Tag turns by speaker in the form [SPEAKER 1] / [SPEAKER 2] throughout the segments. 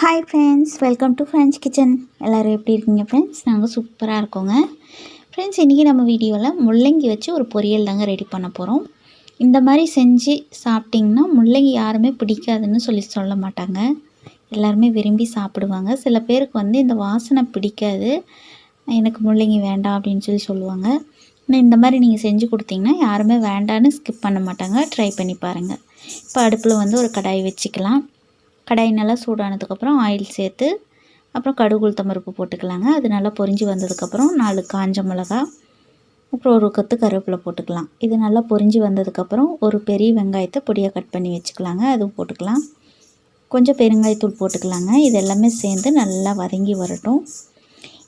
[SPEAKER 1] Hi friends welcome to French kitchen எல்லோரும் எப்படி இருக்கீங்க ஃப்ரெண்ட்ஸ் நாங்கள் சூப்பராக இருக்கோங்க. ஃப்ரெண்ட்ஸ் இன்றைக்கி நம்ம வீடியோவில் முள்ளங்கி வச்சு ஒரு பொரியல் தாங்க ரெடி பண்ண போகிறோம் இந்த மாதிரி செஞ்சு சாப்பிட்டிங்கன்னா முள்ளங்கி யாருமே பிடிக்காதுன்னு சொல்லி சொல்ல மாட்டாங்க. எல்லாருமே விரும்பி சாப்பிடுவாங்க. சில பேருக்கு வந்து இந்த வாசனை பிடிக்காது. எனக்கு முள்ளங்கி வேண்டாம் அப்படின்னு சொல்லி சொல்லுவாங்க. ஆனால் இந்த மாதிரி நீங்கள் செஞ்சு கொடுத்தீங்கன்னா யாருமே வேண்டான்னு ஸ்கிப் பண்ண மாட்டாங்க. ட்ரை பண்ணி பாருங்கள் இப்போ அடுப்பில் வந்து ஒரு கடாய் வச்சுக்கலாம். கடாய் நல்லா சூடானதுக்கப்புறம் ஆயில் சேர்த்து அப்புறம் கடுகு உளுத்தம்பருப்பு போட்டுக்கலாங்க. அது நல்லா பொரிஞ்சு வந்ததுக்கப்புறம் நாலு காஞ்ச மிளகா அப்புறம் ஒரு கொத்து கருவேப்பிலை போட்டுக்கலாம். இது நல்லா பொரிஞ்சு வந்ததுக்கப்புறம் ஒரு பெரிய வெங்காயத்தை பொடியாக கட் பண்ணி வச்சுக்கலாங்க. அதுவும் போட்டுக்கலாம். கொஞ்சம் பெருங்காயத்தூள் போட்டுக்கலாங்க. இது எல்லாமே சேர்ந்து நல்லா வதங்கி வரட்டும்.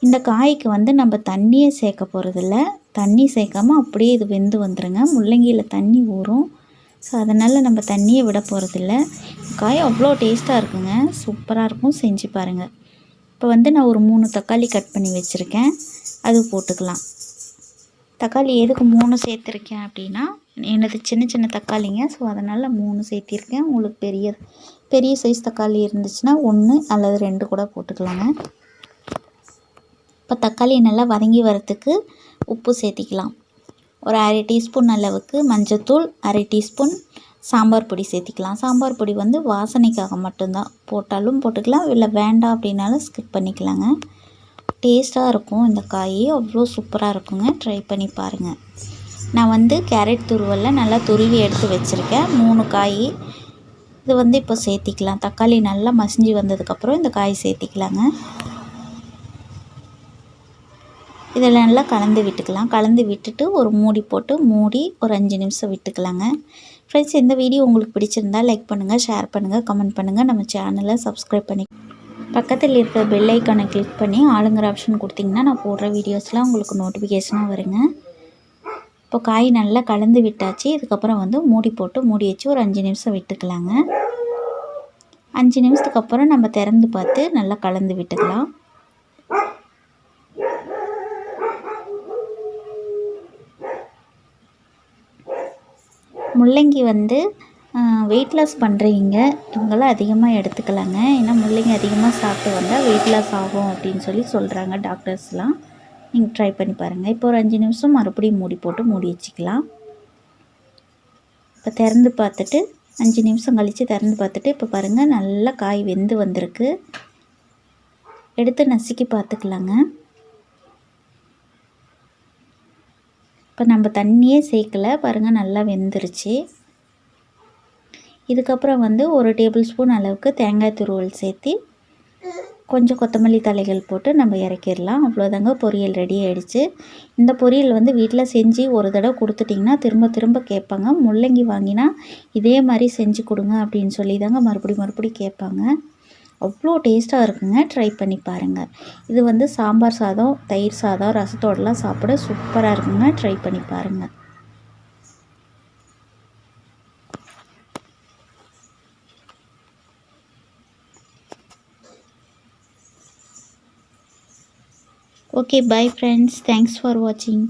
[SPEAKER 1] இந்த காய்க்கு வந்து நம்ம தண்ணியை சேர்க்க போகிறதில்ல தண்ணி சேர்க்காமல் அப்படியே இது வெந்து வந்துடுங்க முள்ளங்கியில் தண்ணி ஊறும். ஸோ அதனால் நம்ம தண்ணியை விட போகிறதில்ல காய் அவ்வளோ டேஸ்ட்டாக இருக்குங்க. சூப்பராக இருக்கும். செஞ்சு பாருங்கள் இப்போ வந்து நான் ஒரு மூணு தக்காளி கட் பண்ணி வச்சுருக்கேன். அது போட்டுக்கலாம். தக்காளி எதுக்கு மூணு சேர்த்துருக்கேன் அப்படின்னா எனது சின்ன சின்ன தக்காளிங்க. ஸோ அதனால் மூணு சேர்த்திருக்கேன். உங்களுக்கு பெரிய பெரிய சைஸ் தக்காளி இருந்துச்சுன்னா ஒன்று அல்லது ரெண்டு கூட போட்டுக்கலாங்க. இப்போ தக்காளி நல்லா வதங்கி வரத்துக்கு உப்பு சேர்த்திக்கலாம். ஒரு அரை டீஸ்பூன் அளவுக்கு மஞ்சத்தூள் அரை டீஸ்பூன் சாம்பார் பொடி சேர்த்திக்கலாம். சாம்பார் பொடி வந்து வாசனைக்காக மட்டும்தான். போட்டாலும் போட்டுக்கலாம் இல்லை வேண்டாம் அப்படின்னாலும் ஸ்கிப் பண்ணிக்கலாங்க. டேஸ்ட்டாக இருக்கும் இந்த காய். அவ்வளோ சூப்பராக இருக்குங்க. ட்ரை பண்ணி பாருங்கள் நான் வந்து கேரட் துருவலில் நல்லா துருவி எடுத்து வச்சுருக்கேன். மூணு காய். இது வந்து இப்போ சேர்த்திக்கலாம். தக்காளி நல்லா மசிஞ்சு வந்ததுக்கப்புறம் இந்த காய் சேர்த்திக்கலாங்க. இதில் நல்லா கலந்து விட்டுக்கலாம். கலந்து விட்டுட்டு ஒரு மூடி போட்டு மூடி ஒரு அஞ்சு நிமிஷம் விட்டுக்கலாங்க. ஃப்ரெண்ட்ஸ் இந்த வீடியோ உங்களுக்கு பிடிச்சிருந்தால் லைக் பண்ணுங்கள் ஷேர் பண்ணுங்கள் கமெண்ட் பண்ணுங்கள் நம்ம சேனலை சப்ஸ்கிரைப் பண்ணி பக்கத்தில் இருக்கிற பெல் ஐக்கானை கிளிக் பண்ணி ஆளுங்கிற ஆப்ஷன் கொடுத்திங்கன்னா நான் போடுற வீடியோஸ்லாம் உங்களுக்கு நோட்டிஃபிகேஷனாக வருங்க. இப்போ காய் நல்லா கலந்து விட்டாச்சு. இதுக்கப்புறம் வந்து மூடி போட்டு மூடி வச்சு ஒரு அஞ்சு நிமிஷம் விட்டுக்கலாங்க. அஞ்சு நிமிஷத்துக்கு அப்புறம் நம்ம திறந்து பார்த்து நல்லா கலந்து விட்டுக்கலாம். முள்ளங்கி வந்து வெயிட் லாஸ் பண்ணுறீங்க இவங்களாம் அதிகமாக எடுத்துக்கலாங்க. ஏன்னா முள்ளங்கி அதிகமாக சாப்பிட்டு வந்தால் வெயிட் லாஸ் ஆகும் அப்படின்னு சொல்லி சொல்கிறாங்க டாக்டர்ஸ்லாம் நீங்கள் ட்ரை பண்ணி பாருங்கள் இப்போ ஒரு அஞ்சு நிமிஷம் மறுபடியும் மூடி போட்டு மூடி வச்சுக்கலாம். இப்போ திறந்து பார்த்துட்டு அஞ்சு நிமிஷம் கழித்து திறந்து பார்த்துட்டு இப்போ பாருங்கள் நல்லா காய் வெந்து வந்திருக்கு. எடுத்து நசுக்கி பார்த்துக்கலாங்க. இப்போ நம்ம தண்ணியே சேர்க்கலை. பாருங்கள் நல்லா வெந்துருச்சு. இதுக்கப்புறம் வந்து ஒரு டேபிள் ஸ்பூன் அளவுக்கு தேங்காய் துருவல் சேர்த்து கொஞ்சம் கொத்தமல்லி தலைகள் போட்டு நம்ம இறக்கிடலாம். அவ்வளோதாங்க பொரியல் ரெடி ஆகிடுச்சு இந்த பொரியல் வந்து வீட்டில் செஞ்சு ஒரு தடவை கொடுத்துட்டிங்கன்னா திரும்ப திரும்ப கேட்பாங்க. முள்ளங்கி வாங்கினா இதே மாதிரி செஞ்சு கொடுங்க அப்படின்னு சொல்லி தாங்க மறுபடி மறுபடி கேட்பாங்க. அவ்வளோ டேஸ்ட்டாக இருக்குங்க. ட்ரை பண்ணி பாருங்கள் இது வந்து சாம்பார் சாதம் தயிர் சாதம் ரசத்தோடலாம் சாப்பிட சூப்பராக இருக்குங்க. ட்ரை பண்ணி பாருங்கள் okay bye friends thanks for வாட்சிங்